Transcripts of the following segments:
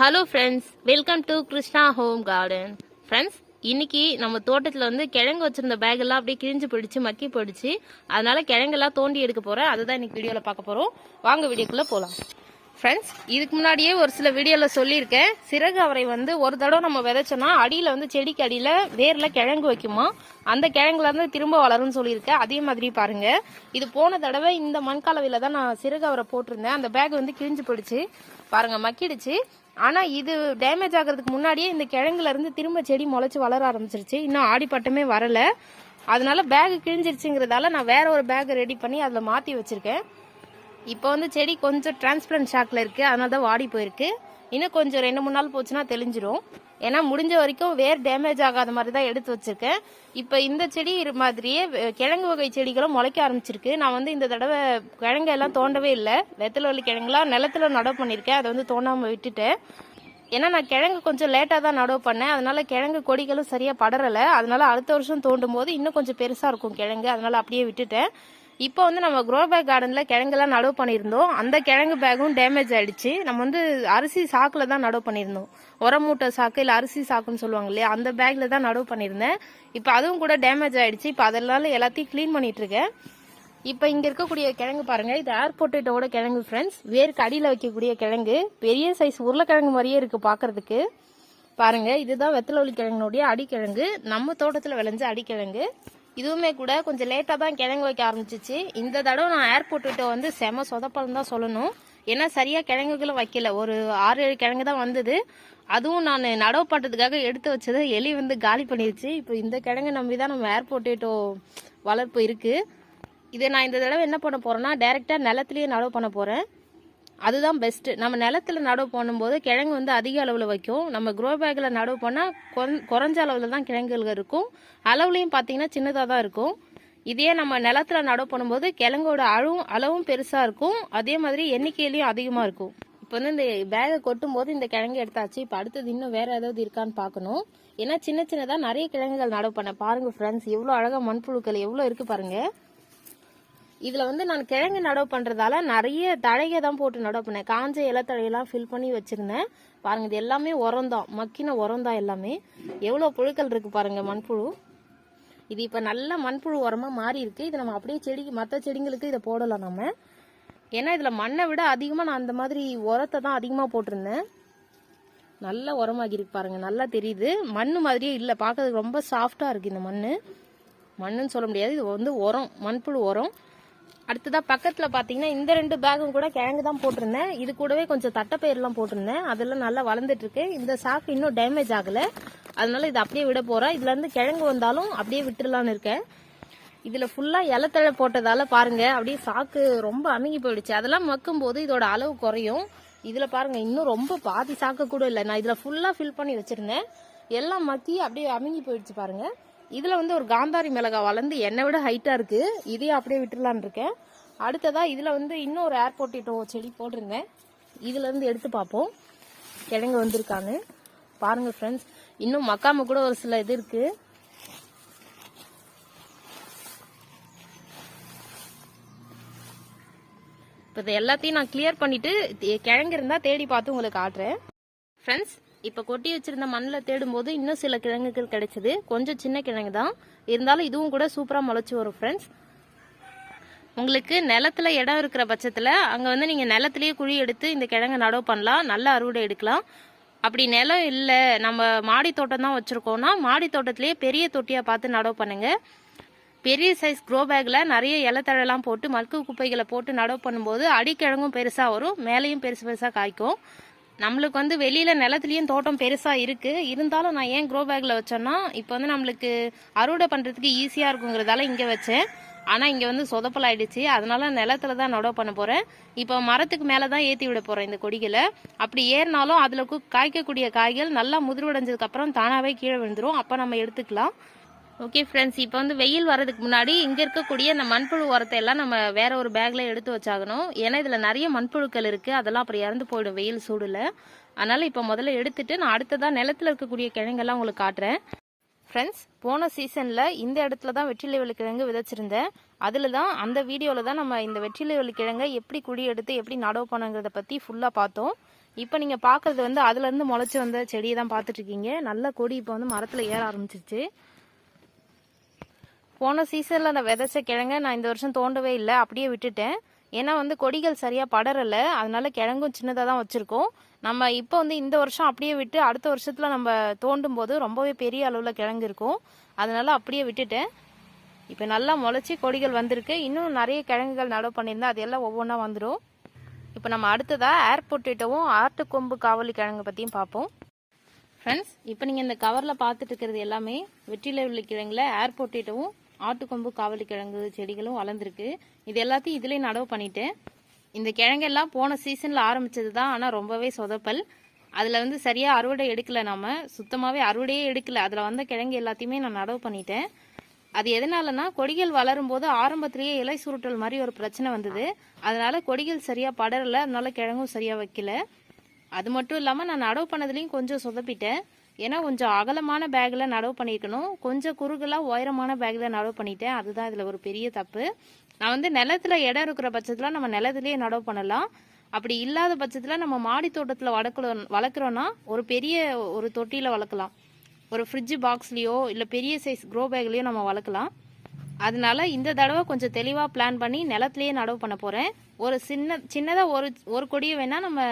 Hello friends welcome to Krishna home garden friends இன்னைக்கு நம்ம தோட்டத்தில் வந்து கிழங்கு வச்சிருந்த பேக் எல்லாம் அப்படியே கிழிஞ்சு போயிடுச்சு மக்கி போயிடுச்சு. அதனால கிழங்கெல்லாம் தோண்டி எடுக்க போறேன். அதுதான் இன்னைக்கு வீடியோவில் பார்க்க போறோம். வாங்க வீடியோக்குள்ள போகலாம் ஃப்ரெண்ட்ஸ் இதுக்கு முன்னாடியே ஒரு சில வீடியோவில் சொல்லியிருக்கேன். சிறகு அவரை வந்து ஒரு தடவை நம்ம விதைச்சோன்னா அடியில் வந்து செடிக்கு அடியில் வேரில் கிழங்கு வைக்குமா? அந்த கிழங்குல இருந்து திரும்ப வளரும்னு சொல்லியிருக்கேன். அதே மாதிரி பாருங்க. இது போன தடவை இந்த மண்கலவையில் தான் நான் சிறகு அவரை போட்டிருந்தேன். அந்த பேக் வந்து கிழிஞ்சு போயிடுச்சு. பாருங்க மக்கிடுச்சு. ஆனா இது டேமேஜ் ஆகிறதுக்கு முன்னாடியே இந்த கிழங்குல இருந்து திரும்ப செடி முளைச்சு வளர ஆரம்பிச்சிருச்சு. இன்னும் ஆடிப்பட்டமே வரல. அதனால பேக் கிழிஞ்சிருச்சுங்கிறதால நான் வேற ஒரு பேக் ரெடி பண்ணி அதில் மாற்றி வச்சிருக்கேன். இப்போ வந்து செடி கொஞ்சம் டிரான்ஸ்பரண்ட் ஷாக்ல இருக்கு. அதனால தான் வாடி போயிருக்கு. இன்னும் கொஞ்சம் ரெண்டு மூணு நாள் போச்சுன்னா தெளிஞ்சிரும். ஏன்னா முடிஞ்ச வரைக்கும் வேர் டேமேஜ் ஆகாத மாதிரி தான் எடுத்து வச்சிருக்கேன். இப்போ இந்த செடி மாதிரியே கிழங்கு வகை செடிகளும் முளைக்க ஆரம்பிச்சிருக்கு. நான் வந்து இந்த தடவை கிழங்கு எல்லாம் தோண்டவே இல்லை. வெத்தலவள்ளி கிழங்குலாம் நிலத்துல நடவு பண்ணியிருக்கேன். அதை வந்து தோண்டாமல் விட்டுட்டேன். ஏன்னா நான் கிழங்கு கொஞ்சம் லேட்டாக தான் நடவு பண்ணேன். அதனால கிழங்கு கொடிகளும் சரியாக படரலை அதனால அடுத்த வருஷம் தோண்டும் போது இன்னும் கொஞ்சம் பெருசாக இருக்கும் கிழங்கு. அதனால அப்படியே விட்டுட்டேன். இப்போ வந்து நம்ம க்ரோ பேக் கார்டனில் கிழங்கெல்லாம் நடவு பண்ணியிருந்தோம். அந்த கிழங்கு பேக்கும் டேமேஜ் ஆயிடுச்சு. நம்ம வந்து அரிசி சாக்கில் தான் நடவு பண்ணியிருந்தோம். உரம் மூட்டை சாக்கு இல்லை அரிசி சாக்குன்னு சொல்லுவாங்க இல்லையா? அந்த பேக்கில் தான் நடவு பண்ணியிருந்தேன். இப்போ அதுவும் கூட டேமேஜ் ஆயிடுச்சு. இப்போ அதெல்லாம் எல்லாத்தையும் க்ளீன் பண்ணிட்டு இருக்கேன். இப்போ இங்கே இருக்கக்கூடிய கிழங்கு பாருங்க. இது ஏர்போர்ட்டோட கிழங்கு ஃப்ரெண்ட்ஸ் வேருக்கு அடியில் வைக்கக்கூடிய கிழங்கு. பெரிய சைஸ் உருளைக்கிழங்கு மாதிரியே இருக்கு பார்க்கிறதுக்கு பாருங்க. இதுதான் வெத்தலவள்ளி கிழங்குனுடைய அடிக்கிழங்கு. நம்ம தோட்டத்தில் விளைஞ்ச அடிக்கிழங்கு. இதுவுமே கூட கொஞ்சம் லேட்டாக தான் கிழங்கு வைக்க ஆரம்பிச்சிச்சு. இந்த தடவை நான் ஏர்போர்ட் விட்டு வந்து செம சொதப்பலம் தான் சொல்லணும். ஏன்னா சரியாக கிழங்குகளும் வைக்கல. ஒரு ஆறு ஏழு கிழங்கு தான் வந்தது. அதுவும் நான் நடவு பண்ணுறதுக்காக எடுத்து வச்சது எலி வந்து காலி பண்ணிருச்சு. இப்போ இந்த கிழங்கு நம்பி தான் நம்ம ஏர்போர்ட்டேட்டோ வளர்ப்பு இருக்குது இதை நான் இந்த தடவை என்ன பண்ண போகிறேன்னா டேரெக்டாக நிலத்துலேயே நடவு பண்ண போகிறேன் அதுதான் பெஸ்ட்டு நம்ம நிலத்துல நடவு பண்ணும்போது கிழங்கு வந்து அதிக அளவில் வைக்கும். நம்ம க்ரோ பேக்கில் நடவு பண்ணால் குறைஞ்ச அளவில் தான் கிழங்குகள் இருக்கும். அளவுலையும் பார்த்தீங்கன்னா சின்னதாக தான் இருக்கும். இதே நம்ம நிலத்துல நடவு பண்ணும்போது கிழங்கோட அளவும் அளவும் பெருசாக இருக்கும். அதே மாதிரி எண்ணிக்கையிலையும் அதிகமாக இருக்கும். இப்போ வந்து இந்த பேகை கொட்டும் போது இந்த கிழங்கு எடுத்தாச்சு. இப்போ அடுத்தது இன்னும் வேறு ஏதாவது இருக்கான்னு பார்க்கணும் ஏன்னா சின்ன சின்னதாக நிறைய கிழங்குகள் நடவு பண்ணேன் பாருங்கள் ஃப்ரெண்ட்ஸ் எவ்வளோ அழகாக மண்புழுக்கள் எவ்வளோ இருக்குது பாருங்கள் இதில் வந்து நான் கிழங்கு நடவு பண்ணுறதால நிறைய தழையை தான் போட்டு நடவு பண்ணேன். காஞ்ச இலத்தழையெல்லாம் ஃபில் பண்ணி வச்சுருந்தேன். பாருங்க இது எல்லாமே உரம் தான் மக்கின உரம் தான் எல்லாமே. எவ்வளோ புழுக்கள் இருக்குது பாருங்கள் மண்புழு. இது இப்போ நல்ல மண்புழு உரமாக மாறி இருக்குது இது நம்ம அப்படியே செடிக்கு மற்ற செடிங்களுக்கு இதை போடலாம் நம்ம. ஏன்னா இதில் மண்ணை விட அதிகமாக நான் அந்த மாதிரி உரத்தை தான் அதிகமாக போட்டிருந்தேன். நல்ல உரமாகி இருக்கு பாருங்க நல்லா தெரியுது. மண் மாதிரியே இல்லை பார்க்கறதுக்கு ரொம்ப சாஃப்டாக இருக்குது இந்த மண் மண்ணுன்னு சொல்ல முடியாது இது வந்து உரம் மண்புழு உரம். அடுத்ததா பக்கத்துல பாத்தீங்கன்னா இந்த ரெண்டு பேகும் கூட கிழங்கு தான் போட்டிருந்தேன். இது கூடவே கொஞ்சம் தட்டைப்பயிரெலாம் போட்டிருந்தேன். அதெல்லாம் நல்லா வளர்ந்துட்டு இருக்கு இந்த சாக்கு இன்னும் டேமேஜ் ஆகல. அதனால இதை அப்படியே விட போறேன். இதுல இருந்து கிழங்கு வந்தாலும் அப்படியே விட்டுறலாம்னு இருக்கேன். இதுல ஃபுல்லா இலத்தழை போட்டதால பாருங்க அப்படியே சாக்கு ரொம்ப அமுங்கி போயிடுச்சு. அதெல்லாம் மக்கும் போது இதோட அளவு குறையும். இதுல பாருங்க இன்னும் ரொம்ப பாதி சாக்கு கூட இல்லை. நான் இதுல ஃபுல்லா ஃபில் பண்ணி வச்சிருந்தேன். எல்லாம் மக்கி அப்படியே அமுங்கி போயிடுச்சு பாருங்க. இதில் வந்து ஒரு காந்தாரி மிளகா வளர்ந்து என்னை விட ஹைட்டாக இருக்குது இதையும் அப்படியே விட்டுறலான்னு இருக்கேன். அடுத்ததாக இதில் வந்து இன்னும் ஒரு ஏர் செடி போட்டிருந்தேன். இதுலேருந்து எடுத்து பார்ப்போம். கிழங்கு வந்திருக்கான்னு பாருங்கள் ஃப்ரெண்ட்ஸ் இன்னும் மக்காம கூட ஒரு சில இது இருக்குது இப்போ இதை எல்லாத்தையும் நான் கிளியர் பண்ணிவிட்டு கிழங்கு இருந்தால் தேடி பார்த்து உங்களுக்கு காட்டுறேன். ஃப்ரெண்ட்ஸ் இப்போ கொட்டி வச்சிருந்த மண்ணில் தேடும்போது இன்னும் சில கிழங்குகள் கிடைச்சது. கொஞ்சம் சின்ன கிழங்கு தான். இருந்தாலும் இதுவும் கூட சூப்பராக முளைச்சி வரும் ஃப்ரெண்ட்ஸ் உங்களுக்கு நிலத்துல இடம் இருக்கிற பட்சத்தில் அங்கே வந்து நீங்கள் நிலத்துலேயே குழி எடுத்து இந்த கிழங்கை நடவு பண்ணலாம். நல்ல அறுவடை எடுக்கலாம். அப்படி நிலம் இல்லை நம்ம மாடி தோட்டம் தான் வச்சுருக்கோம்னா மாடி தோட்டத்திலேயே பெரிய தொட்டியாக பார்த்து நடவு பண்ணுங்கள் பெரிய சைஸ் க்ரோ பேக்கில் நிறைய இலத்தழலாம் போட்டு மல்கு குப்பைகளை போட்டு நடவு பண்ணும்போது அடிக்கிழங்கும் பெருசாக வரும். மேலேயும் பெருசு பெருசாக காய்க்கும். நம்மளுக்கு வந்து வெளியில் நிலத்துலையும் தோட்டம் பெருசாக இருக்குது இருந்தாலும் நான் ஏன் க்ரோ பேக்கில் வச்சேன்னா இப்போ வந்து நம்மளுக்கு அறுவடை பண்ணுறதுக்கு ஈஸியாக இருக்குங்கிறதால இங்கே வச்சேன். ஆனால் இங்கே வந்து சொதப்பல் ஆயிடுச்சு. அதனால நிலத்துல தான் நடவு பண்ண போகிறேன் இப்போ மரத்துக்கு மேலே தான் ஏற்றி விட போகிறேன் இந்த கொடிகளை. அப்படி ஏறினாலும் அதில் காய்க்கக்கூடிய காய்கள் நல்லா முதிர்வடைஞ்சதுக்கப்புறம் தானாகவே கீழே விழுந்துரும். அப்போ நம்ம எடுத்துக்கலாம். ஓகே ஃப்ரெண்ட்ஸ் இப்போ வந்து வெயில் வரதுக்கு முன்னாடி இங்கே இருக்கக்கூடிய இந்த மண்புழு உரத்தை எல்லாம் நம்ம வேற ஒரு பேக்கில் எடுத்து வச்சாகணும். ஏன்னா இதில் நிறைய மண்புழுக்கள் இருக்குது அதெல்லாம் அப்புறம் இறந்து போயிடும் வெயில் சூடில். அதனால் இப்போ முதல்ல எடுத்துட்டு நான் அடுத்ததாக நிலத்தில் இருக்கக்கூடிய கிழங்கெல்லாம் உங்களுக்கு காட்டுறேன். ஃப்ரெண்ட்ஸ் போன சீசனில் இந்த இடத்துல தான் வெற்றிலை கிழங்கு விதைச்சிருந்தேன். அதில் தான் அந்த வீடியோவில் தான் நம்ம இந்த வெற்றிலை கிழங்கை எப்படி குழி எடுத்து எப்படி நடவு பண்ணுங்கிறத பற்றி ஃபுல்லாக பார்த்தோம். இப்போ நீங்கள் பார்க்குறது வந்து அதுலேருந்து முளைச்சி வந்த செடியை தான் பார்த்துட்ருக்கீங்க நல்ல கொடி இப்போ வந்து மரத்தில் ஏற ஆரம்பிச்சிருச்சு. போன சீசனில் நான் விதைச்ச கிழங்க நான் இந்த வருஷம் தோண்டவே இல்லை. அப்படியே விட்டுட்டேன். ஏன்னா வந்து கொடிகள் சரியாக படரலை அதனால கிழங்கும் சின்னதாக தான் வச்சுருக்கோம். நம்ம இப்போ வந்து இந்த வருஷம் அப்படியே விட்டு அடுத்த வருஷத்தில் நம்ம தோண்டும் போது ரொம்பவே பெரிய அளவில் கிழங்கு இருக்கும். அதனால அப்படியே விட்டுட்டேன். இப்போ நல்லா முளைச்சி கொடிகள் வந்திருக்கு. இன்னும் நிறைய கிழங்குகள் நடவு பண்ணியிருந்தா அது எல்லாம் ஒவ்வொன்றா வந்துடும் இப்போ நம்ம அடுத்ததாக ஏர் பொட்டேட்டோவும் ஆட்டுக்கொம்பு காவலி கிழங்கு பற்றியும் பார்ப்போம். ஃப்ரெண்ட்ஸ் இப்போ நீங்கள் இந்த கவரில் பார்த்துட்டு இருக்கிறது எல்லாமே வெற்றிலை உள்ள கிழங்குல ஏர் பொட்டேட்டோவும் ஆட்டுக்கொம்பு காவலி கிழங்கு செடிகளும் வளர்ந்துருக்கு. இது எல்லாத்தையும் இதுலேயும் நடவு பண்ணிட்டேன். இந்த கிழங்கெல்லாம் போன சீசனில் ஆரம்பித்தது தான் ஆனால் ரொம்பவே சொதப்பல். அதில் வந்து சரியாக அறுவடை எடுக்கலை நாம. சுத்தமாகவே அறுவடையே எடுக்கல. அதில் வந்த கிழங்கு எல்லாத்தையுமே நான் நடவு பண்ணிட்டேன். அது எதனாலனா கொடிகள் வளரும் போது ஆரம்பத்திலேயே இலை சுருட்டல் மாதிரி ஒரு பிரச்சனை வந்தது. அதனால கொடிகள் சரியாக படரல. அதனால கிழங்கும் சரியாக வைக்கல. அது மட்டும் இல்லாமல் நான் நடவு பண்ணதுலேயும் கொஞ்சம் சொதப்பிட்டேன். ஏன்னா கொஞ்சம் அகலமான பேக்கில் நடவு பண்ணியிருக்கணும் கொஞ்சம் குறுகலாக உயரமான பேக்கில் நடவு பண்ணிட்டேன். அதுதான் இதில் ஒரு பெரிய தப்பு. நான் வந்து நிலத்துல இடம் இருக்கிற பட்சத்தில் நம்ம நிலத்துலேயே நடவு பண்ணலாம். அப்படி இல்லாத பட்சத்தில் நம்ம மாடி தோட்டத்தில் வளர்க்குறோம் வளர்க்குறோன்னா ஒரு பெரிய ஒரு தொட்டியில் வளர்க்கலாம். ஒரு ஃப்ரிட்ஜ் பாக்ஸ்லேயோ இல்லை பெரிய சைஸ் க்ரோ பேக்லேயோ நம்ம வளர்க்கலாம். அதனால இந்த தடவை கொஞ்சம் தெளிவாக பிளான் பண்ணி நிலத்துலேயே நடவு பண்ண போகிறேன் ஒரு சின்ன சின்னதாக ஒரு ஒரு கொடியை வேணால் நம்ம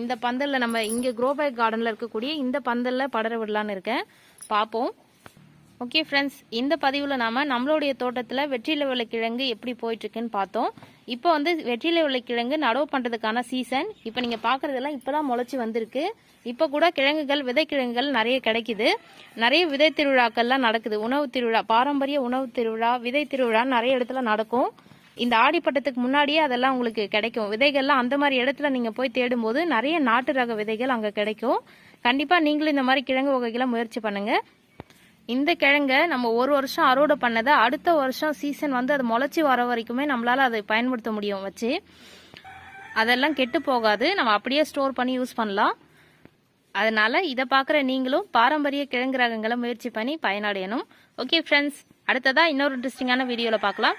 இந்த பந்தலில் நம்ம இங்கே க்ரோ கார்டனில் இருக்கக்கூடிய இந்த பந்தலில் படர விடலான்னு இருக்கேன். பார்ப்போம். ஓகே ஃப்ரெண்ட்ஸ் இந்த பதிவில் நாம நம்மளுடைய தோட்டத்தில் வெற்றில உருளைக்கிழங்கு எப்படி போயிட்டுருக்குன்னு பார்த்தோம். இப்போ வந்து வெற்றில உருளைக்கிழங்கு நடவு பண்ணுறதுக்கான சீசன் இப்போ நீங்கள் பார்க்குறதெல்லாம் இப்போ தான் முளைச்சி வந்திருக்கு. இப்போ கூட கிழங்குகள் விதைக்கிழங்குகள் நிறைய கிடைக்குது. நிறைய விதை திருவிழாக்கள்லாம் நடக்குது. உணவு திருவிழா பாரம்பரிய உணவு திருவிழா விதை திருவிழா நிறைய இடத்துல நடக்கும். இந்த ஆடிப்பட்டத்துக்கு முன்னாடியே அதெல்லாம் உங்களுக்கு கிடைக்கும். விதைகள்லாம் அந்த மாதிரி இடத்துல நீங்கள் போய் தேடும்போது நிறைய நாட்டு ரக விதைகள் அங்கே கிடைக்கும். கண்டிப்பாக நீங்களும் இந்த மாதிரி கிழங்கு வகைகளை முயற்சி பண்ணுங்கள் இந்த கிழங்க நம்ம ஒரு வருஷம் அறுவடை பண்ணதை அடுத்த வருஷம் சீசன் வந்து அது முளைச்சி வர வரைக்குமே நம்மளால அதை பயன்படுத்த முடியும் வச்சு. அதெல்லாம் கெட்டு போகாது. நம்ம அப்படியே ஸ்டோர் பண்ணி யூஸ் பண்ணலாம். அதனால இதை பார்க்குற நீங்களும் பாரம்பரிய கிழங்கு ரகங்களை முயற்சி பண்ணி பயனடையணும். ஓகே ஃப்ரெண்ட்ஸ் அடுத்ததாக இன்னொரு இன்ட்ரெஸ்டிங்கான வீடியோவில் பார்க்கலாம்.